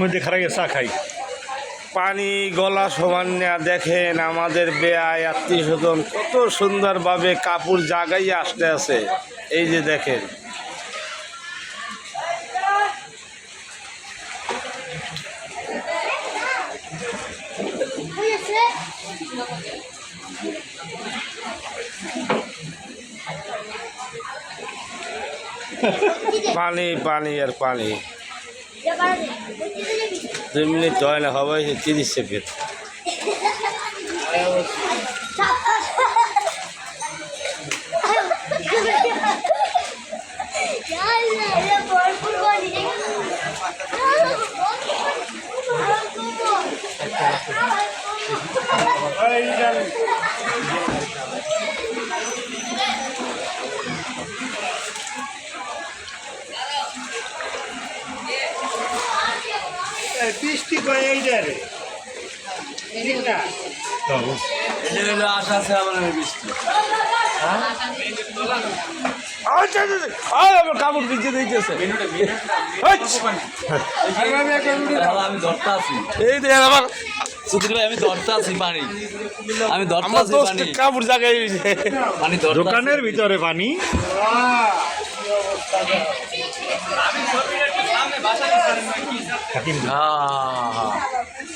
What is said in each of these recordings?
মধ্যে খারাই চা খাই। পানি গলা সমান নেয়া দেখেন আমাদের বেয়ায় আত্মীয় স্বজন কত সুন্দরভাবে কাপড় জাগাই আসতে আছে। এই যে দেখেন। পানি পানি আর পানি। দুই মিনিট হয় না হবে তিরিশ সেকেন্ড বৃষ্টি কয় এই রে। ঠিক না আশা আছে আমার বৃষ্টি। আয়, আমার কাপড় ভিজে দিতেছে। আমি ধরতে আছি। এই দেখেন আমার সুধীর ভাই আমি ধরতে আছি পানি। আমি আছি পানি। কাপড় জাগাই পানি দোকানের ভিতরে পানি। হ্যাঁ, হ্যাঁ, হ্যাঁ।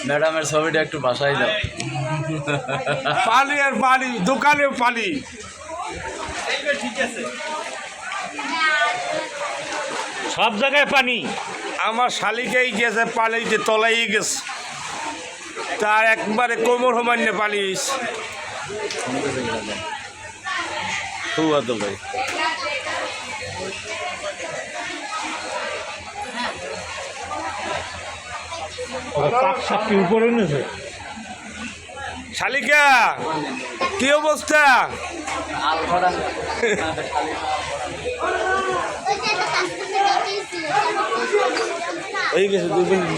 ম্যাডামের ছবিটা একটু বাসায় দাও। পালি আর পালি দোকানে পানি সব জায়গায় পানি। আমার শালিকেই গেছে পানিতে তলাই গেছে। তার একবারে কোমর সমান্য পানি খুব আদল ভাই। পাক সাপটি উপরে নিয়েছে শালিকা কি অবস্থা? হয়ে গেছে দুই মিনিট